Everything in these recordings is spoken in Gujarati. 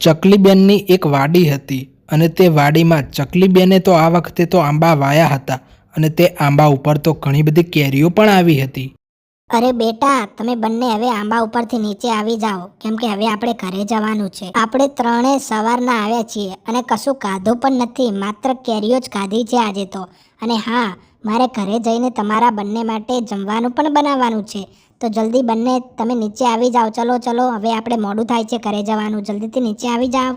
ચકલીબેનની એક વાડી હતી અને તે વાડીમાં ચકલીબેને તો આ વખતે તો આંબા વાયા હતા અને તે આંબા ઉપર તો ઘણી બધી કેરીઓ પણ આવી હતી. અરે બેટા, તમે બંને હવે આંબા ઉપરથી નીચે આવી જાઓ, કેમ કે હવે આપણે ઘરે જવાનું છે. આપણે ત્રણે સવારના આવ્યા છીએ અને કશું કાધું પણ નથી, માત્ર કેરીઓ જ કાઢી છે આજે તો. અને હા, મારે ઘરે જઈને તમારા બંને માટે જમવાનું પણ બનાવવાનું છે. તો જલ્દી બંને તમે નીચે આવી જાઓ. ચલો ચલો, હવે આપણે મોડું થાય છે ઘરે જવાનું. જલ્દીથી નીચે આવી જાઓ.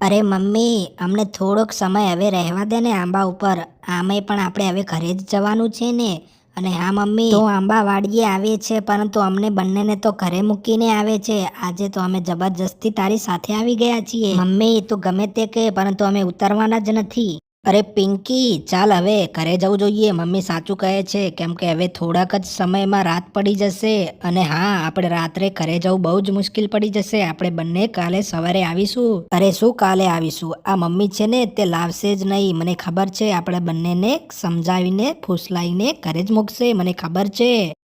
અરે મમ્મી, અમને થોડોક સમય હવે રહેવા દે ને આંબા ઉપર. આમે પણ આપણે હવે ઘરે જ જવાનું છે ને. અને હા, મમ્મી. તો આંબા વાડીએ આવે છે, પરંતુ અમને બંનેને તો ઘરે મૂકીને આવે છે. આજે તો અમે જબરજસ્તી તારી સાથે આવી ગયા છીએ. મમ્મી, તું ગમે તે કે પરંતુ અમે ઉતરવાના જ નથી. અરે પિંકી, ચાલ હવે, ઘરે જવું જોઈએ. મમ્મી સાચું કહે છે કેમ કે હવે થોડાક જ સમયમાં રાત પડી જશે અને હા, આપણે રાત્રે ઘરે જવું બહુ જ મુશ્કેલ પડી જશે. આપણે બંને કાલે સવારે આવીશું. અરે શું કાલે આવીશું? આ મમ્મી છે ને, તે લાવશે જ નહીં. મને ખબર છે, આપણે બંનેને સમજાવીને, ફૂસલાઈને ઘરે જ મૂકશે. મને ખબર છે.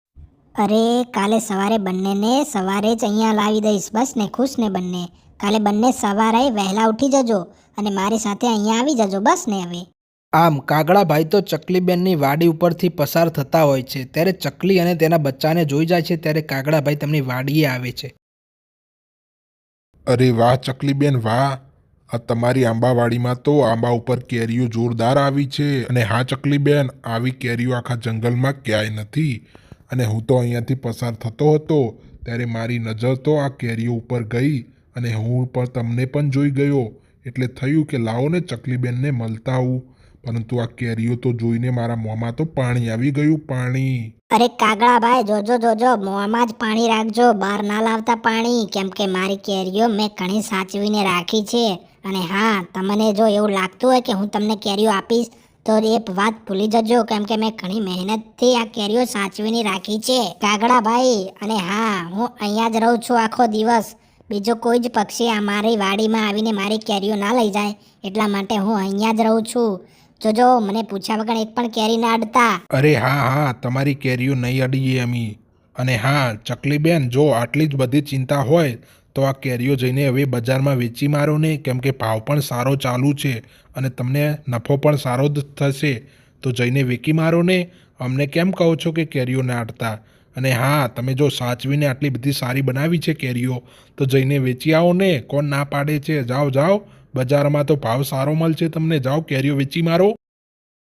અરે, કાલે સવારે બંનેને સવારે જ અહીંયા લાવી દઈશ. બસ ને, ખુશ ને બંને. કાલે બંને સવારે વહેલા ઉઠી જજો અને મારી સાથે અહીંયા આવી જજો બસ ને હવે. આમ કાગડાભાઈ તો ચકલીબેનની વાડી ઉપરથી પસાર થતા હોય છે. ત્યારે ચકલી અને તેના બચ્ચાને જોઈ જાય છે ત્યારે કાગડાભાઈ તેમની વાડીએ આવે છે. અરે વાહ ચકલીબેન વાહ! આ તમારી આંબાવાડીમાં તો આંબા ઉપર કેરીઓ જોરદાર આવી છે. અને હા ચકલીબેન આવી કેરીઓ આખા જંગલમાં ક્યાંય નથી. અને હું તો અહીંયાથી પસાર થતો હતો ત્યારે મારી નજર તો આ કેરીઓ ઉપર ગઈ. અને હું પણ તમને પણ જોઈ ગયો. એટલે થયું કે લાવો ને ચકલીબેનને મળતા આવું. પરંતુ આ કેરીઓ તો જોઈને મારા મોંમાં તો પાણી આવી ગયું, પાણી. અરે કાગડાભાઈ જોજો જોજો, મોંમાં જ પાણી રાખજો. બહાર ના લાવતા પાણી. કેમ કે મારી કેરીઓ મેં ઘણી સાચવીને રાખી છે. અને હા, તમને જો એવું લાગતું હોય કે હું તમને કેરીઓ આપીશ, તો એ વાત ભૂલી જજો. કેમ કે મેં ઘણી મહેનતથી આ કેરીઓ સાચવીને રાખી છે. કાગડાભાઈ અને હા, હું અહીંયા જ રહું છું આખો દિવસ. બીજો કોઈ જ પક્ષી આ મારી વાડીમાં આવીને મારી કેરીઓ ના લઈ જાય એટલા માટે હું અહીંયા જ રહું છું. જોજો, મને પૂછ્યા વગર એક પણ કેરી ના અડતા. અરે હા હા, તમારી કેરીઓ નહીં અડીએ અમી. અને હા, ચકલીબેન, જો આટલી જ બધી ચિંતા હોય તો આ કેરીઓ જઈને હવે બજારમાં વેચી મારો ને, કેમ કે ભાવ પણ સારો ચાલુ છે અને તમને નફો પણ સારો જ થશે. તો જઈને વેચી મારો ને. અમને કેમ કહો છો કે કેરીઓ ના અડતા? અને હા, તમે જો સાચવીને આટલી બધી સારી બનાવી છે કેરીઓ, તો જઈને વેચી આવો ને. કોણ ના પાડે છે? જાઓ જાઓ. બજારમાં તો ભાવ સારો મળશે તમને. જાઓ, કેરીઓ વેચી મારો.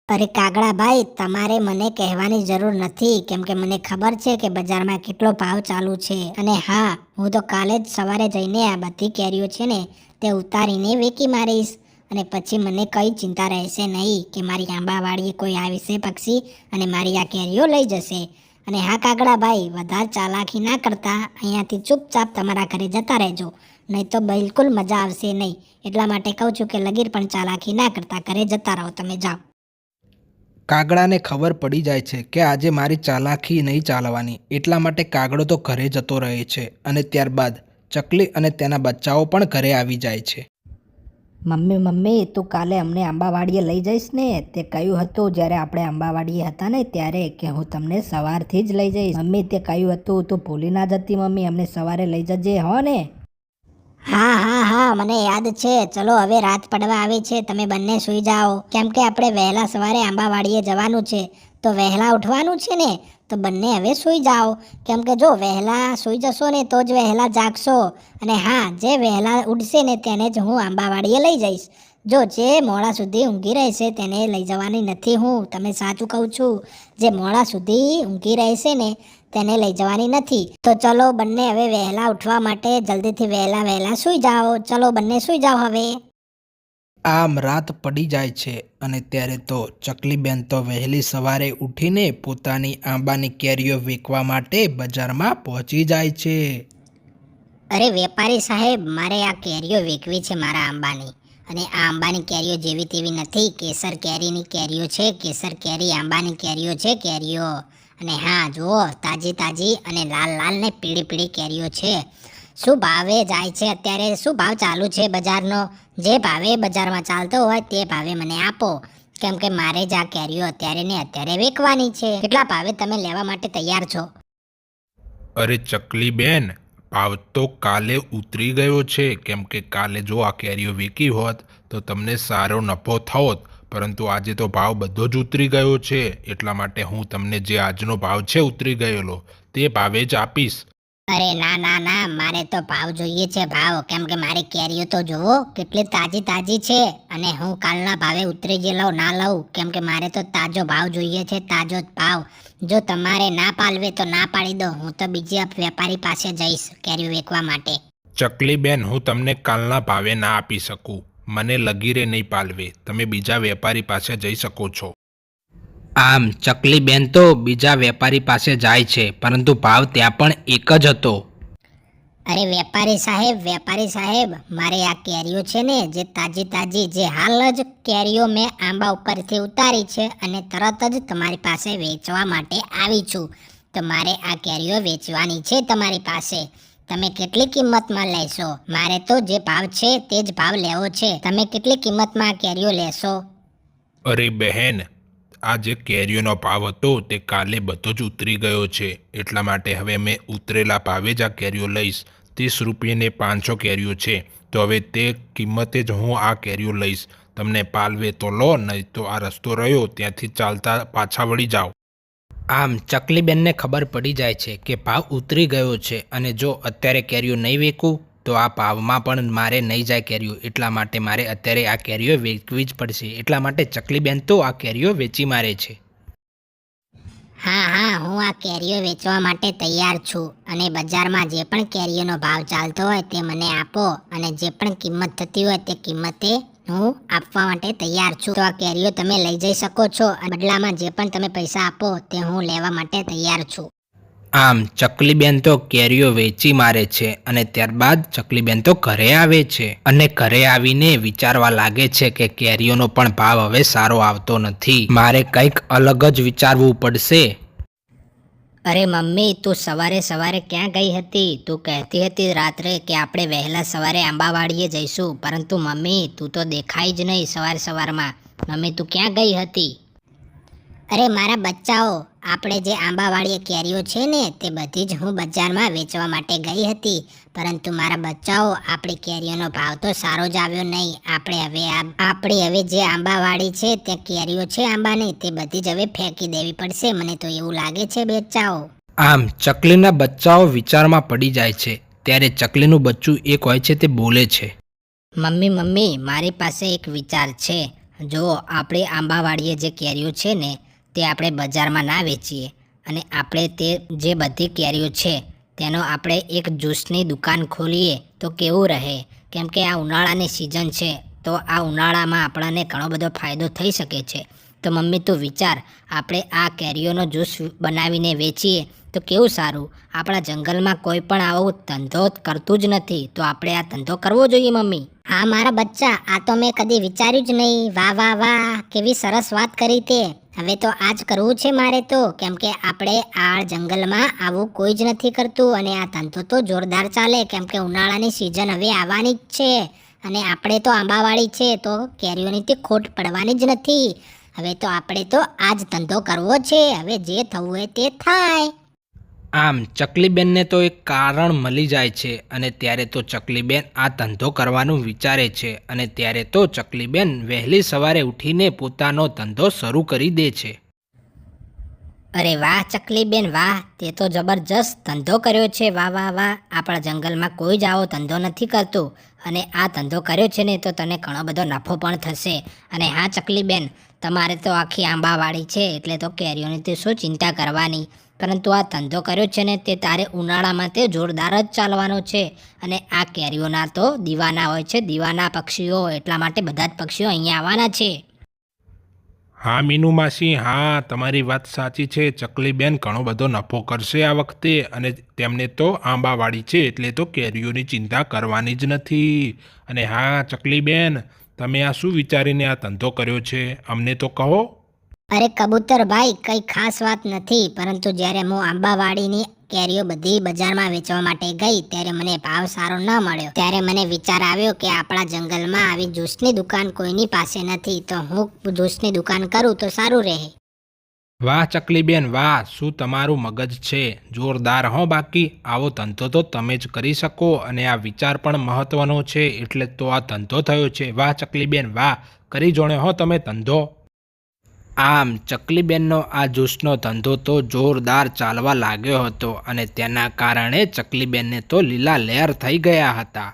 અરે કાગડાભાઈ તમારે મને કહેવાની જરૂર નથી, કેમ કે મને ખબર છે કે બજારમાં કેટલો ભાવ ચાલુ છે. અને હા, હું તો કાલે જ સવારે જઈને આ બધી કેરીઓ છે ને, તે ઉતારીને વેકી મારીશ. અને પછી મને કઈ ચિંતા રહેશે નહીં કે મારી આંબાવાડીએ કોઈ આવીશે પક્ષી અને મારી આ કેરીઓ લઈ જશે. અને હા કાગડાભાઈ વધારે ચાલાકી ના કરતા અહીંયાથી ચૂપચાપ તમારા ઘરે જતા રહેજો. નહીં તો બિલકુલ મજા આવશે નહીં. એટલા માટે કહું છું કે લગીર પણ ચાલાકી ના કરતા ઘરે જતા રહો, તમે જાઓ. કાગડાને ખબર પડી જાય છે કે આજે મારી ચાલાકી નહીં ચાલવાની. એટલા માટે કાગડો તો ઘરે જતો રહે છે અને ત્યારબાદ ચકલી અને તેના બચ્ચાઓ પણ ઘરે આવી જાય છે. મમ્મી મમ્મી, તું કાલે અમને આંબાવાડીએ લઈ જઈશ ને? તે કહ્યું હતું જ્યારે આપણે આંબાવાડીએ હતા ને ત્યારે કે હું તમને સવારથી જ લઈ જઈશ. મમ્મી, તે કહ્યું હતું, તું ભૂલી ના જતી મમ્મી, અમને સવારે લઈ જજે, હો ને? હા હા હા, મને યાદ છે. ચલો, હવે રાત પડવા આવી છે. તમે બંને સૂઈ જાઓ. કેમ કે આપણે વહેલા સવારે આંબાવાડીએ જવાનું છે. તો વહેલા ઉઠવાનું છે ને, તો બંને હવે સૂઈ જાઓ. કેમ કે જો વહેલા સૂઈ જશો ને, તો જ વહેલા જાગશો. અને હા, જે વહેલા ઉઠશે ને, તેને જ હું આંબાવાડીએ લઈ જઈશ. જો જે મોડા સુધી ઊંઘી રહેશે, તેને લઈ જવાની નથી હું. તમે સાચું કહું છું. જે મોડા સુધી ઊંઘી રહેશે ને, તેને લઈ જવાની નથી. તો ચલો બંને હવે વહેલા ઉઠવા માટે જલ્દીથી વહેલા વહેલા સૂઈ જાઓ. ચલો બંને સૂઈ જાઓ હવે. આમ રાત પડી જાય છે અને ત્યારે તો ચકલીબેન તો વહેલી સવારે ઉઠીને પોતાની આંબાની કેરીઓ વેચવા માટે બજારમાં પહોંચી જાય છે. અરે વેપારી સાહેબ, મારે આ કેરીઓ વેચવી છે મારા આંબાની. અને આ આંબાની કેરીઓ જેવી તેવી નથી. કેસર કેરીની કેરીઓ છે, કેસર કેરી, આંબાની કેરીઓ છે, કેરીઓ. અને હા, જુઓ, તાજી તાજી અને લાલ લાલ ને પીળી પીળી કેરીઓ છે. શું ભાવે જાય છે? અત્યારે શું ભાવ ચાલુ છે બજારનો? જે ભાવે બજારમાં ચાલતો હોય તે ભાવે મને આપો. કેમ કે મારે જ આ કેરીઓ અત્યારે ને અત્યારે વેચવાની છે. કેટલા ભાવે તમે લેવા માટે તૈયાર છો? અરે ચકલી બેન, ભાવ તો કાલે ઉતરી ગયો છે. કેમ કે કાલે જો આ કેરીઓ વેકી હોત તો તમને સારો નફો થોત પરંતુ આજે તો ભાવ બધો જ ઉતરી ગયો છે. એટલા માટે હું તમને જે આજનો ભાવ છે ઉતરી ગયેલો, તે ભાવે જ આપીશ. અરે ના ના ના, મારે તો ભાવ જોઈએ છે, ભાવ. કેમ કે મારી કેરીઓ તો જુઓ, કેટલી તાજી તાજી છે. અને હું કાલના ભાવે ઉતરી જે લઉં, ના લઉં, કેમ કે મારે તો તાજો ભાવ જોઈએ છે, તાજો જ ભાવ. જો તમારે ના પાલવે તો ના પાડી દો, હું તો બીજી વેપારી પાસે જઈશ કેરીઓ વેચવા માટે. ચકલી બેન, હું તમને કાલના ભાવે ના આપી શકું. મને લગીરે નહીં પાલવે. તમે બીજા વેપારી પાસે જઈ શકો છો. આમ ચકલી બેન તો બીજા વેપારી પાસે જાય છે પરંતુ ભાવ ત્યાં પણ એક જ હતો. અરે વેપારી સાહેબ વેપારી સાહેબ મારે આ કેરીઓ છે ને જે તાજી તાજી જે હાલ જ કેરીઓ મેં આંબા ઉપરથી ઉતારી છે અને તરત જ તમારી પાસે વેચવા માટે આવી છું. તો મારે આ કેરીઓ વેચવાની છે તમારી પાસે. તમે કેટલી કિંમતમાં લેશો? મારે તો જે ભાવ છે તે જ ભાવ લેવો છે. તમે કેટલી કિંમતમાં આ કેરીઓ લેશો? અરે બહેન આ જે કેરીઓનો ભાવ હતો તે કાલે બધો જ ઉતરી ગયો છે. એટલા માટે હવે મેં ઉતરેલા ભાવે જ આ કેરીઓ લઈશ. ત્રીસ રૂપિયાને પાંચસો કેરીઓ છે. તો હવે તે કિંમતે જ હું આ કેરીઓ લઈશ. તમને પાલવે તો લો, નહીં તો આ રસ્તો રહ્યો, ત્યાંથી ચાલતા પાછા વળી જાઓ. આમ ચકલીબેનને ખબર પડી જાય છે કે ભાવ ઉતરી ગયો છે અને જો અત્યારે કેરીઓ નહીં વેચું તો આ ભાવમાં પણ મારે નહીં જાય કેરીઓ. એટલા માટે મારે અત્યારે આ કેરીઓ વેચવી જ પડશે. એટલા માટે ચકલીબેન તો આ કેરીઓ વેચી મારે છે. હા હા, હું આ કેરીઓ વેચવા માટે તૈયાર છું અને બજારમાં જે પણ કેરીઓનો ભાવ ચાલતો હોય તે મને આપો અને જે પણ કિંમત થતી હોય તે કિંમતે હું આપવા માટે તૈયાર છું. તો આ કેરીઓ તમે લઈ જઈ શકો છો બદલામાં જે પણ તમે પૈસા આપો તે હું લેવા માટે તૈયાર છું. આમ ચકલીબેન તો કેરીઓ વેચી મારે છે અને ત્યારબાદ ચકલીબેન તો ઘરે આવે છે. અને ઘરે આવીને વિચારવા લાગે છે કે કેરીઓનો પણ ભાવ હવે સારો આવતો નથી. મારે કંઈક અલગ જ વિચારવું પડશે. અરે મમ્મી, તું સવારે સવારે ક્યાં ગઈ હતી? તું કહેતી હતી રાત્રે કે આપણે વહેલા સવારે આંબાવાડીએ જઈશું. પરંતુ મમ્મી, તું તો દેખાય જ નહીં સવાર સવારમાં. મમ્મી, તું ક્યાં ગઈ હતી? અરે મારા બચ્ચાઓ આપણે જે આંબાવાડીએ કેરીઓ છે ને તે બધી જ હું બજારમાં વેચવા માટે ગઈ હતી. પરંતુ મારા બચ્ચાઓ આપણી કેરીઓનો ભાવ તો સારો જ આવ્યો નહીં. આપણે હવે આપણી હવે જે આંબાવાડી છે તે કેરીઓ છે આંબાની તે બધી જ હવે ફેંકી દેવી પડશે. મને તો એવું લાગે છે બચ્ચાઓ. આમ ચકલીના બચ્ચાઓ વિચારમાં પડી જાય છે. ત્યારે ચકલીનું બચ્ચું એક હોય છે તે બોલે છે. મમ્મી મમ્મી મારી પાસે એક વિચાર છે. જો આપણે આંબાવાડીએ જે કેરીઓ છે ને તે આપણે બજારમાં ના વેચીએ અને આપણે તે જે બધી કેરીઓ છે તેનો આપણે એક જ્યુસની દુકાન ખોલીએ તો કેવું રહે? કેમ કે આ ઉનાળાની સિઝન છે, તો આ ઉનાળામાં આપણને ઘણો બધો ફાયદો થઈ શકે છે. તો મમ્મી, તું વિચાર, આપણે આ કેરીઓનો જ્યુસ બનાવીને વેચીએ તો કેવું સારું? આપણા જંગલમાં કોઈ પણ આવો ધંધો કરતું જ નથી, તો આપણે આ ધંધો કરવો જોઈએ મમ્મી. હા, મારા બચ્ચા, આ તો મેં કદી વિચાર્યું જ નહીં. વાહ વાહ વાહ, કેવી સરસ વાત કરી તે. હવે તો આજ કરવું છે મારે તો, કેમ કે આપણે આ જંગલમાં આવું કોઈ જ નથી કરતું અને આ ધંધો તો જોરદાર ચાલે, કેમ કે ઉનાળાની સિઝન હવે આવવાની જ છે. અને આપણે તો આંબાવાળી છે, તો કેરીઓની તે ખોટ પડવાની જ નથી. હવે તો આપણે તો આ જ ધંધો કરવો છે, હવે જે થવું હોય તે થાય. આમ ચકલીબેનને તો એક કારણ મળી જાય છે અને ત્યારે તો ચકલીબેન આ ધંધો કરવાનું વિચારે છે અને ત્યારે તો ચકલીબેન વહેલી સવારે ઉઠીને પોતાનો ધંધો શરૂ કરી દે છે. અરે વાહ ચકલીબેન, વાહ, તે તો જબરજસ્ત ધંધો કર્યો છે. વાહ વાહ વાહ, આપણા જંગલમાં કોઈ જ આવો ધંધો નથી કરતું. અને આ ધંધો કર્યો છે ને તો તને ઘણો બધો નફો પણ થશે. અને હા ચકલીબેન, તમારે તો આખી આંબાવાળી છે એટલે તો કેરીઓની તે શું ચિંતા કરવાની? પરંતુ આ ધંધો કર્યો છે ને તે તારે ઉનાળામાં તે જોરદાર જ ચાલવાનો છે. અને આ કેરીઓના તો દીવાના હોય છે, દીવાના પક્ષીઓ એટલા માટે બધા જ પક્ષીઓ અહીંયા આવવાના છે. હા, મીનુ માસી, હા, તમારી વાત સાચી છે. ચકલીબેન ઘણો બધો નફો કરશે આ વખતે અને તેમને તો આંબાવાળી છે એટલે તો કેરીઓની ચિંતા કરવાની જ નથી. અને હા, ચકલીબેન, તમે આ શું વિચારીને આ ધંધો કર્યો છે? અમને તો કહો. અરે કબૂતર ભાઈ, કઈ ખાસ વાત નથી, પરંતુ જ્યારે હું આંબાવાડીની કેરીઓ બધી બજારમાં વેચવા માટે ગઈ, ત્યારે મને ભાવ સારો ન મળ્યો. ત્યારે મને વિચાર આવ્યો કે આપણા જંગલમાં આવી જ્યુસની દુકાન કોઈની પાસે નથી, તો હું જ્યુસની દુકાન કરું તો સારું રહે. વાહ ચકલીબેન, વાહ, શું તમારું મગજ છે? જોરદાર હો બાકી, આવો ધંધો તો તમે જ કરી શકો, અને આ વિચાર પણ મહત્વનો છે, એટલે તો આ ધંધો થયો છે. વાહ ચકલીબેન, વાહ, કરી જોણે હો તમે ધંધો. આમ ચકલીબેનનો આ જ્યુસનો ધંધો તો જોરદાર ચાલવા લાગ્યો હતો અને તેના કારણે ચકલીબેનને તો લીલા લહેર થઈ ગયા હતા.